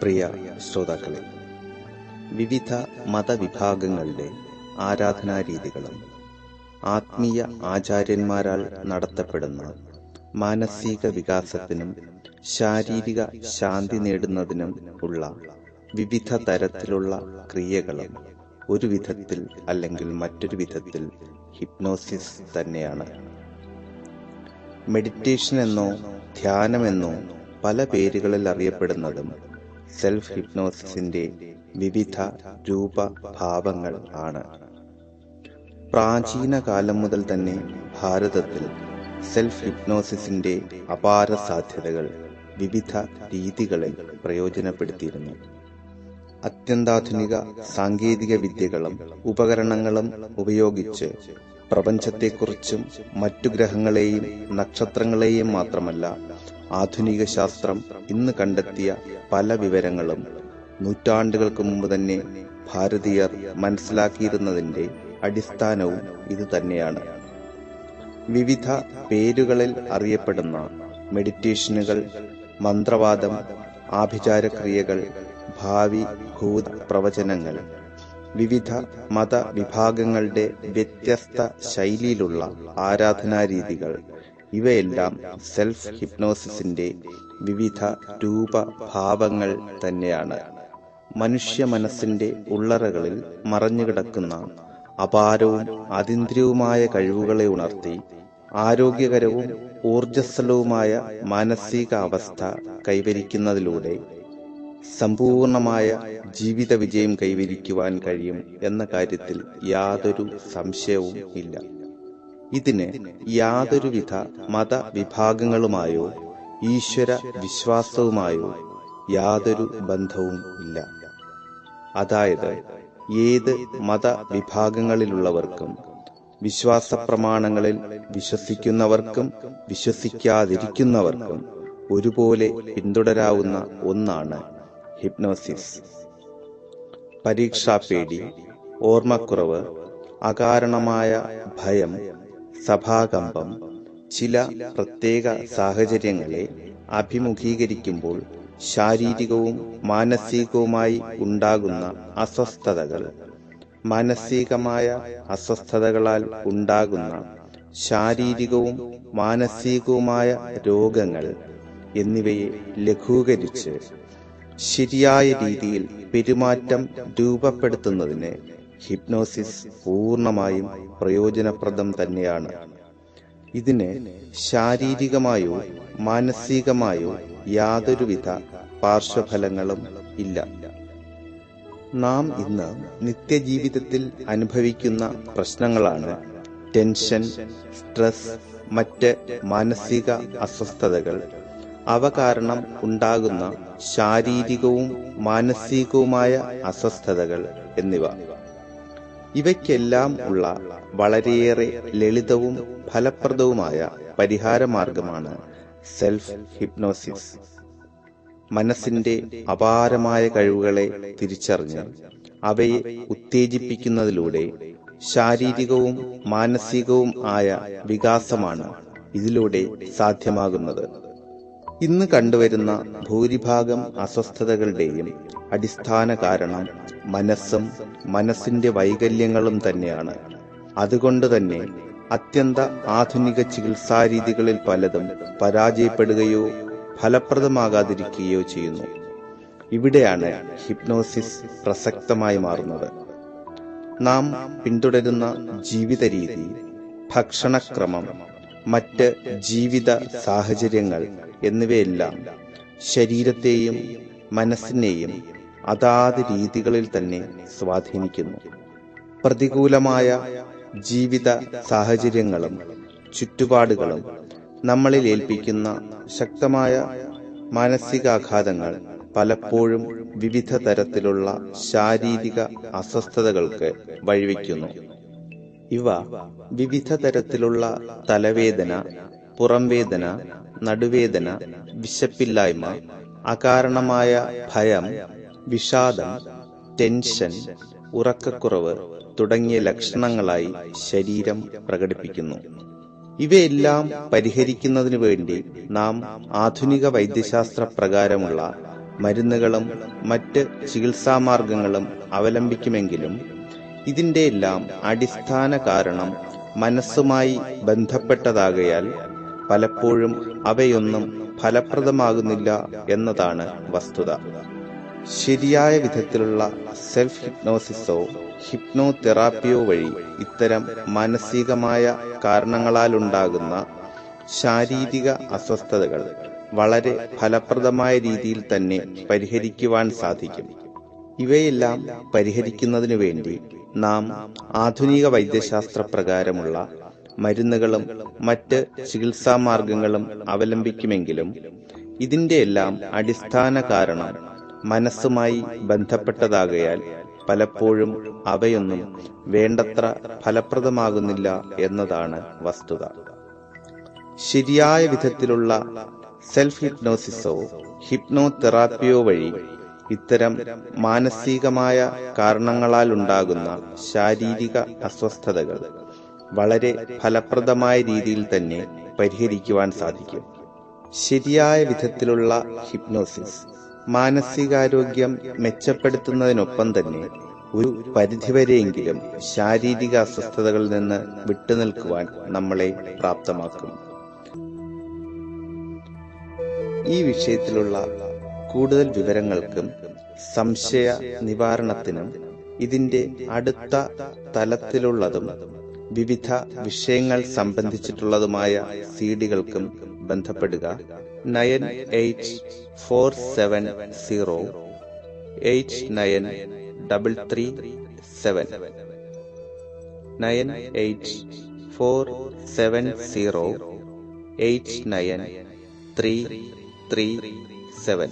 പ്രിയ ശ്രോതാക്കളെ വിവിധ മതവിഭാഗങ്ങളുടെ ആരാധനാരീതികളും ആത്മീയ ആചാര്യന്മാരാൽ നടത്തപ്പെടുന്ന മാനസിക വികാസത്തിനും ശാരീരിക ശാന്തി നേടുന്നതിനും ഉള്ള വിവിധ തരത്തിലുള്ള ക്രിയകളും ഒരു വിധത്തിൽ അല്ലെങ്കിൽ മറ്റൊരു വിധത്തിൽ ഹിപ്നോസിസ് തന്നെയാണ്. മെഡിറ്റേഷൻ എന്നോ ധ്യാനമെന്നോ പല പേരുകളിൽ അറിയപ്പെടുന്നതും സെൽഫ് ഹിപ്നോസിസിന്റെ വിവിധ രൂപഭാവങ്ങൾ ആണ്. പ്രാചീന കാലം മുതൽ തന്നെ ഭാരതത്തിൽ സെൽഫ് ഹിപ്നോസിസിന്റെ അപാര സാധ്യതകൾ വിവിധ രീതികളിൽ പ്രയോജനപ്പെടുത്തിയിരുന്നു. അത്യന്താധുനിക സാങ്കേതിക വിദ്യകളും ഉപകരണങ്ങളും ഉപയോഗിച്ച് പ്രപഞ്ചത്തെക്കുറിച്ചും മറ്റു ഗ്രഹങ്ങളെയും നക്ഷത്രങ്ങളെയും മാത്രമല്ല ആധുനിക ശാസ്ത്രം ഇന്ന് കണ്ടെത്തിയ പല വിവരങ്ങളും നൂറ്റാണ്ടുകൾക്ക് മുമ്പ് തന്നെ ഭാരതീയർ മനസ്സിലാക്കിയിരുന്നതിന്റെ അടിസ്ഥാനവും ഇത് തന്നെയാണ്. വിവിധ പേരുകളിൽ അറിയപ്പെടുന്ന മെഡിറ്റേഷനുകൾ മന്ത്രവാദം ആഭിചാരക്രിയകൾ ഭാവി ഭൂത പ്രവചനങ്ങൾ. വിവിധ മതവിഭാഗങ്ങളുടെ വ്യത്യസ്ത ശൈലിയിലുള്ള ആരാധനാരീതികൾ. ഇവയെല്ലാം സെൽഫ് ഹിപ്നോസിസിന്റെ വിവിധ രൂപഭാവങ്ങൾ തന്നെയാണ്. മനുഷ്യ മനസ്സിന്റെ ഉള്ളറകളിൽ മറഞ്ഞുകിടക്കുന്ന അപാരവും അതീന്ദ്രിയവുമായ കഴിവുകളെ ഉണർത്തി ആരോഗ്യകരവും ഊർജസ്വലവുമായ മാനസികാവസ്ഥ കൈവരിക്കുന്നതിലൂടെ സമ്പൂർണമായ ജീവിത വിജയം കൈവരിക്കുവാൻ കഴിയും എന്ന കാര്യത്തിൽ യാതൊരു സംശയവും ഇല്ല. ഇതിന് യാതൊരുവിധ മതവിഭാഗങ്ങളുമായോ ഈശ്വര വിശ്വാസവുമായോ യാതൊരു ബന്ധവും ഇല്ല. അതായത് ഏത് മതവിഭാഗങ്ങളിലുള്ളവർക്കും വിശ്വാസ പ്രമാണങ്ങളിൽ വിശ്വസിക്കുന്നവർക്കും വിശ്വസിക്കാതിരിക്കുന്നവർക്കും ഒരുപോലെ പിന്തുടരാവുന്ന ഒന്നാണ് ഹിപ്നോസിസ് പരീക്ഷാപേടി ഓർമ്മക്കുറവ് അകാരണമായ ഭയം സഭാകമ്പം ചില പ്രത്യേക സാഹചര്യങ്ങളെ അഭിമുഖീകരിക്കുമ്പോൾ ശാരീരികവും മാനസികവുമായി ഉണ്ടാകുന്ന അസ്വസ്ഥതകൾ മാനസികമായ അസ്വസ്ഥതകളാൽ ഉണ്ടാകുന്ന ശാരീരികവും മാനസികവുമായ രോഗങ്ങൾ എന്നിവയെ ലഘൂകരിച്ച് ശരിയായ രീതിയിൽ പെരുമാറ്റം രൂപപ്പെടുത്തുന്നതിന് ഹിപ്നോസിസ് പൂർണമായും പ്രയോജനപ്രദം തന്നെയാണ്. ഇതിന് ശാരീരികമായോ മാനസികമായോ യാതൊരുവിധ പാർശ്വഫലങ്ങളും ഇല്ല. നാം ഇന്ന് നിത്യജീവിതത്തിൽ അനുഭവിക്കുന്ന പ്രശ്നങ്ങളാണ് ടെൻഷൻ സ്ട്രെസ് മറ്റ് മാനസിക അസ്വസ്ഥതകൾ അവ കാരണം ഉണ്ടാകുന്ന ശാരീരികവും മാനസികവുമായ അസ്വസ്ഥതകൾ എന്നിവ. ഇവയ്ക്കെല്ലാം ഉള്ള വളരെയേറെ ലളിതവും ഫലപ്രദവുമായ പരിഹാരമാർഗമാണ് സെൽഫ് ഹിപ്നോസിസ് മനസ്സിന്റെ അപാരമായ കഴിവുകളെ തിരിച്ചറിഞ്ഞ് അവയെ ഉത്തേജിപ്പിക്കുന്നതിലൂടെ ശാരീരികവും മാനസികവും ആയ വികാസമാണ് ഇതിലൂടെ സാധ്യമാകുന്നത്. ഇന്ന് കണ്ടുവരുന്ന ഭൂരിഭാഗം അസ്വസ്ഥതകളുടെയും അടിസ്ഥാന കാരണം മനസ്സും മനസ്സിന്റെ വൈകല്യങ്ങളും തന്നെയാണ്. അതുകൊണ്ട് തന്നെ അത്യന്ത ആധുനിക ചികിത്സാ രീതികളിൽ പലതും പരാജയപ്പെടുകയോ ഫലപ്രദമാകാതിരിക്കുകയോ ചെയ്യുന്നു. ഇവിടെയാണ് ഹിപ്നോസിസ് പ്രസക്തമായി മാറുന്നത്. നാം പിന്തുടരുന്ന ജീവിത രീതി ഭക്ഷണക്രമം മറ്റ് ജീവിത സാഹചര്യങ്ങൾ എന്നിവയെല്ലാം ശരീരത്തെയും മനസ്സിനെയും അതാത് രീതികളിൽ തന്നെ സ്വാധീനിക്കുന്നു. പ്രതികൂലമായ ജീവിത സാഹചര്യങ്ങളും ചുറ്റുപാടുകളും നമ്മളിൽ ഏൽപ്പിക്കുന്ന ശക്തമായ മാനസികാഘാതങ്ങൾ പലപ്പോഴും വിവിധ തരത്തിലുള്ള ശാരീരിക അസ്വസ്ഥതകൾക്ക് വഴിവെക്കുന്നു. ഇവ വിവിധ തരത്തിലുള്ള തലവേദന പുറംവേദന നടുവേദന വിശപ്പില്ലായ്മ അകാരണമായ ഭയം വിഷാദം ടെൻഷൻ ഉറക്കക്കുറവ് തുടങ്ങിയ ലക്ഷണങ്ങളായി ശരീരം പ്രകടിപ്പിക്കുന്നു. ഇവയെല്ലാം പരിഹരിക്കുന്നതിനു വേണ്ടി നാം ആധുനിക വൈദ്യശാസ്ത്ര പ്രകാരമുള്ള മരുന്നുകളും മറ്റ് ചികിത്സാമാർഗങ്ങളും അവലംബിക്കുമെങ്കിലും ഇതിന്റെ എല്ലാം അടിസ്ഥാന കാരണം മനസ്സുമായി ബന്ധപ്പെട്ടതാകയാൽ പലപ്പോഴും അവയൊന്നും ഫലപ്രദമാകുന്നില്ല എന്നതാണ് വസ്തുത. ശരിയായ വിധത്തിലുള്ള സെൽഫ് ഹിപ്നോസിസോ ഹിപ്നോ തെറാപ്പിയോ വഴി ഇത്തരം മാനസികമായ കാരണങ്ങളാലുണ്ടാകുന്ന ശാരീരിക അസ്വസ്ഥതകൾ വളരെ ഫലപ്രദമായ രീതിയിൽ തന്നെ പരിഹരിക്കുവാൻ സാധിക്കും. ഇവയെല്ലാം പരിഹരിക്കുന്നതിനു വേണ്ടി നാം ആധുനിക വൈദ്യശാസ്ത്ര പ്രകാരമുള്ള മരുന്നുകളും മറ്റ് ചികിത്സാ മാർഗങ്ങളും അവലംബിക്കുമെങ്കിലും ഇതിന്റെ എല്ലാം അടിസ്ഥാന കാരണം മനസ്സുമായി ബന്ധപ്പെട്ടതാകയാൽ പലപ്പോഴും അവയൊന്നും വേണ്ടത്ര ഫലപ്രദമാകുന്നില്ല എന്നതാണ് വസ്തുത. ശരിയായ വിധത്തിലുള്ള സെൽഫ് ഹിപ്നോസിസോ ഹിപ്നോതെറാപ്പിയോ വഴി ഇത്തരം മാനസികമായ കാരണങ്ങളാൽ ഉണ്ടാകുന്ന ശാരീരിക അസ്വസ്ഥതകൾ വളരെ ഫലപ്രദമായ രീതിയിൽ തന്നെ പരിഹരിക്കുവാൻ സാധിക്കും. ശരിയായ വിധത്തിലുള്ള ഹിപ്നോസിസ് മാനസികാരോഗ്യം മെച്ചപ്പെടുത്തുന്നതിനൊപ്പം തന്നെ ഒരു പരിധിവരെയെങ്കിലും ശാരീരിക അസ്വസ്ഥതകളിൽ നിന്ന് വിട്ടുനിൽക്കുവാൻ നമ്മളെ പ്രാപ്തമാക്കും. ഈ വിഷയത്തിലുള്ള കൂടുതൽ വിവരങ്ങൾക്കും സംശയ നിവാരണത്തിനും ഇതിന്റെ അടുത്ത തലത്തിലുള്ളതും വിവിധ വിഷയങ്ങൾ സംബന്ധിച്ചിട്ടുള്ളതുമായ സീഡികൾക്കും ബന്ധപ്പെടുക. Nine eight four seven zero eight nine double three seven nine eight four seven zero eight nine three three seven